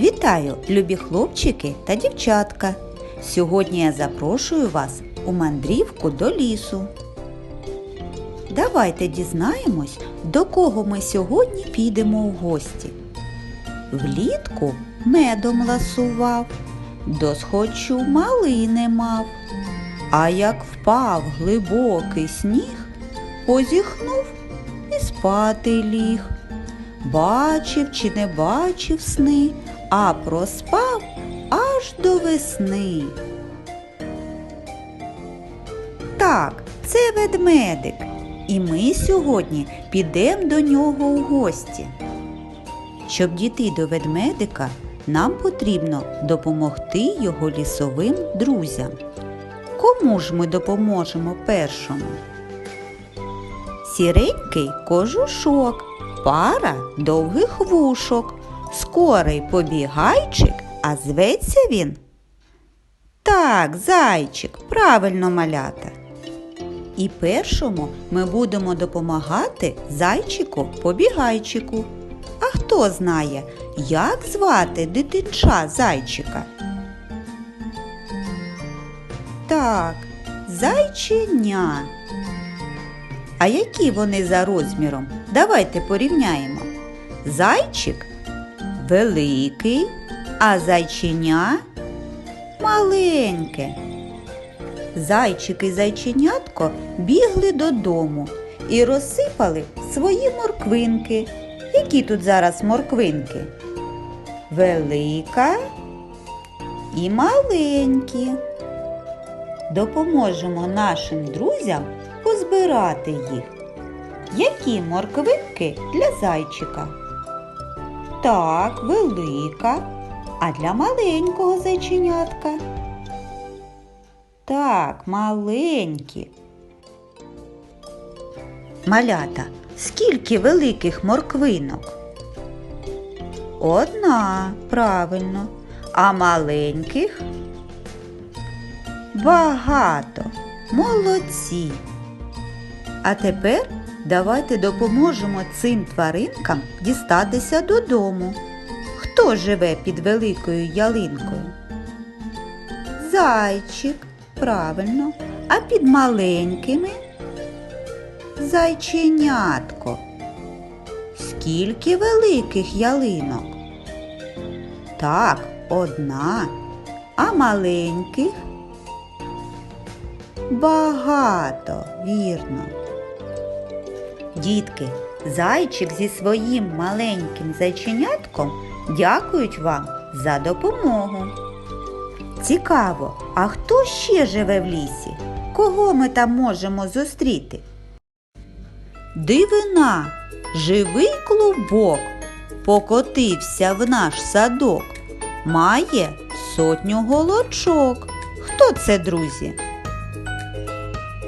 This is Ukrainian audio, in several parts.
Вітаю, любі хлопчики та дівчатка! Сьогодні я запрошую вас у мандрівку до лісу. Давайте дізнаємось, до кого ми сьогодні підемо у гості. Влітку медом ласував, до схочу малини мав. А як впав глибокий сніг, позіхнув і спати ліг. Бачив чи не бачив сни, а проспав аж до весни. Так, це ведмедик, і ми сьогодні підемо до нього у гості. Щоб дійти до ведмедика, нам потрібно допомогти його лісовим друзям. Кому ж ми допоможемо першому? Сіренький кожушок, пара довгих вушок, скорий побігайчик, а зветься він. Так, зайчик, правильно малята. І першому ми будемо допомагати зайчику побігайчику. А хто знає, як звати дитинча зайчика? Так, зайченя. А які вони за розміром? Давайте порівняємо. Зайчик великий, а зайченя маленьке. Зайчик і зайченятко бігли додому і розсипали свої морквинки. Які тут зараз морквинки? Велика і маленькі. Допоможемо нашим друзям позбирати їх. Які морквинки для зайчика? Так, велика. А для маленького зайченятка? Так, маленькі. Малята, скільки великих морквинок? Одна, правильно. А маленьких? Багато. Молодці. А тепер давайте допоможемо цим тваринкам дістатися додому. Хто живе під великою ялинкою? Зайчик, правильно. А під маленькими? Зайченятко. Скільки великих ялинок? Так, одна. А маленьких? Багато, вірно. Дітки, зайчик зі своїм маленьким зайченятком дякують вам за допомогу. Цікаво, а хто ще живе в лісі? Кого ми там можемо зустріти? Дивина, живий клубок, покотився в наш садок, має сотню голочок. Хто це, друзі?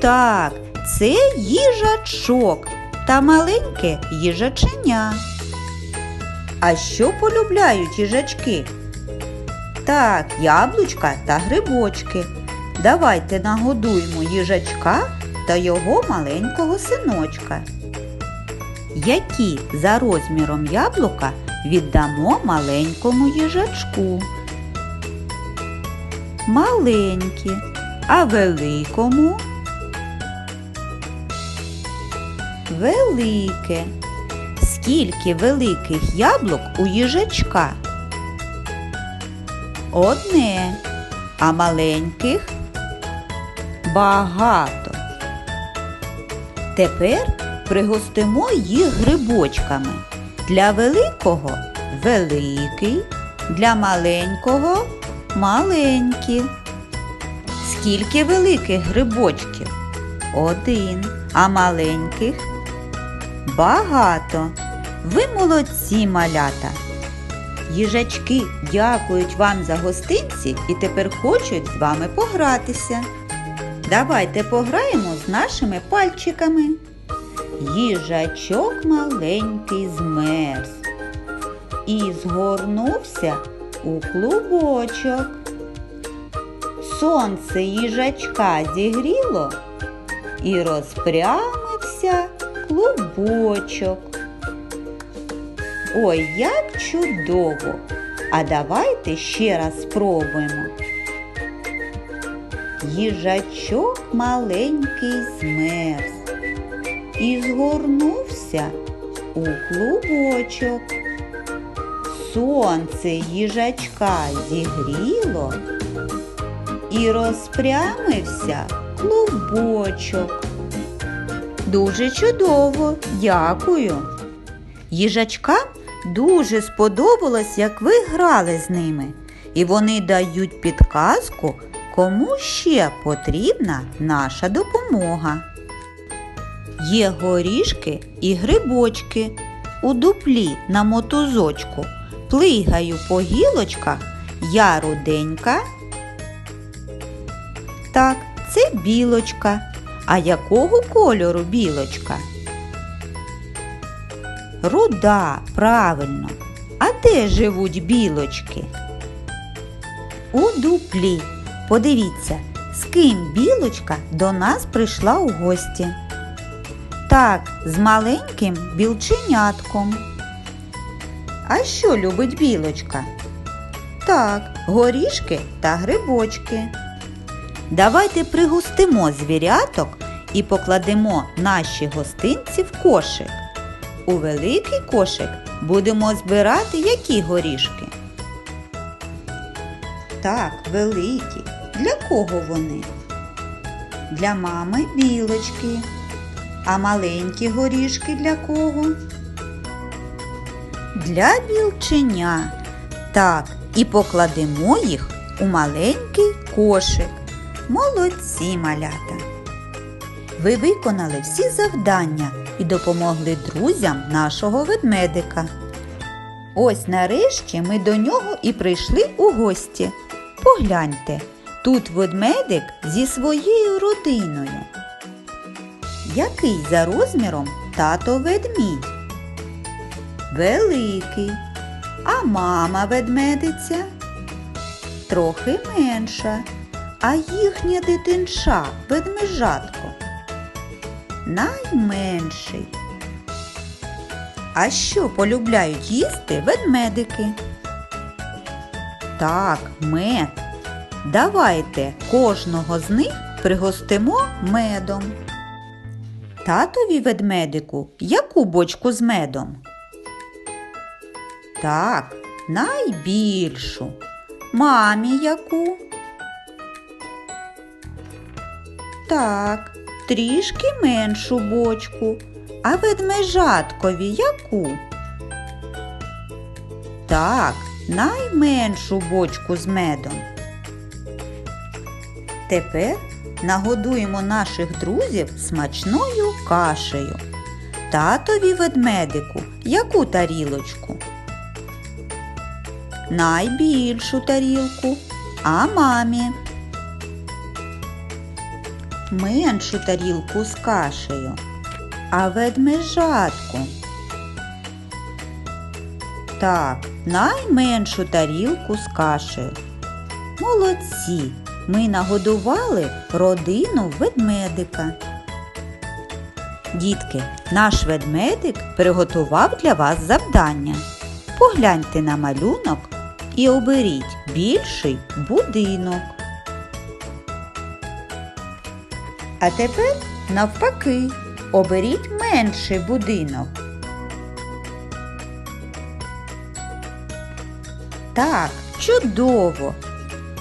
Так, це їжачок та маленьке їжаченя. А що полюбляють їжачки? Так, яблучка та грибочки. Давайте нагодуємо їжачка та його маленького синочка. Які за розміром яблука віддамо маленькому їжачку? Маленькі, а великому? Велике. Скільки великих яблук у їжачка? Одне, а маленьких багато. Тепер пригостимо їх грибочками. Для великого великий, для маленького маленький. Скільки великих грибочків? Один, а маленьких багато. Ви молодці, малята. Їжачки дякують вам за гостинці і тепер хочуть з вами погратися. Давайте пограємо з нашими пальчиками. Їжачок маленький змерз і згорнувся у клубочок. Сонце їжачка зігріло і розпрямився клубочок. Ой, як чудово! А давайте ще раз спробуємо. Їжачок маленький змерз і згорнувся у клубочок. Сонце їжачка зігріло і розпрямився клубочок. Дуже чудово, дякую. Їжачкам дуже сподобалось, як ви грали з ними, і вони дають підказку, кому ще потрібна наша допомога. Є горішки і грибочки. У дуплі на мотузочку плигаю по гілочках я руденька. Так, це білочка. А якого кольору білочка? Руда, правильно. А де живуть білочки? У дуплі. Подивіться, з ким білочка до нас прийшла у гості. Так, з маленьким білченятком. А що любить білочка? Так, горішки та грибочки. Давайте пригустимо звіряток і покладемо наші гостинці в кошик. У великий кошик будемо збирати які горішки? Так, великі. Для кого вони? Для мами білочки. А маленькі горішки для кого? Для білченя. Так, і покладемо їх у маленький кошик. Молодці малята! Ви виконали всі завдання і допомогли друзям нашого ведмедика. Ось нарешті ми до нього і прийшли у гості. Погляньте, тут ведмедик зі своєю родиною. Який за розміром тато ведмідь? Великий. А мама ведмедиця? Трохи менша. А їхня дитинша ведмежатко найменший. А що полюбляють їсти ведмедики? Так, мед. Давайте кожного з них пригостимо медом. Татові ведмедику яку бочку з медом? Так, найбільшу. Мамі яку? Так, трішки меншу бочку. А ведмежаткові яку? Так, найменшу бочку з медом. Тепер нагодуємо наших друзів смачною кашею. Татові ведмедику яку тарілочку? Найбільшу тарілку, а мамі меншу тарілку з кашею, а ведмежатку. Так, найменшу тарілку з кашею. Молодці! Ми нагодували родину ведмедика. Дітки, наш ведмедик приготував для вас завдання. Погляньте на малюнок і оберіть більший будинок. А тепер навпаки, оберіть менший будинок. Так, чудово!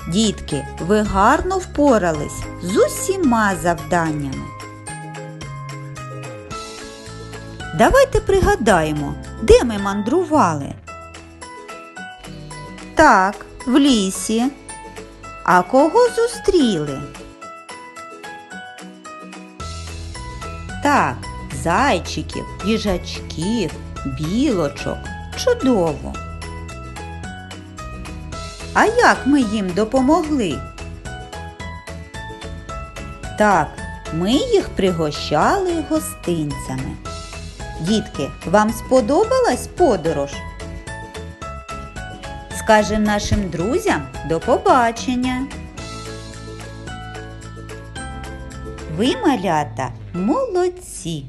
Дітки, ви гарно впорались з усіма завданнями. Давайте пригадаємо, де ми мандрували. Так, в лісі. А кого зустріли? Так, зайчиків, їжачків, білочок. Чудово! А як ми їм допомогли? Так, ми їх пригощали гостинцями. Дітки, вам сподобалась подорож? Скажем нашим друзям до побачення. Ви, малята, молодці!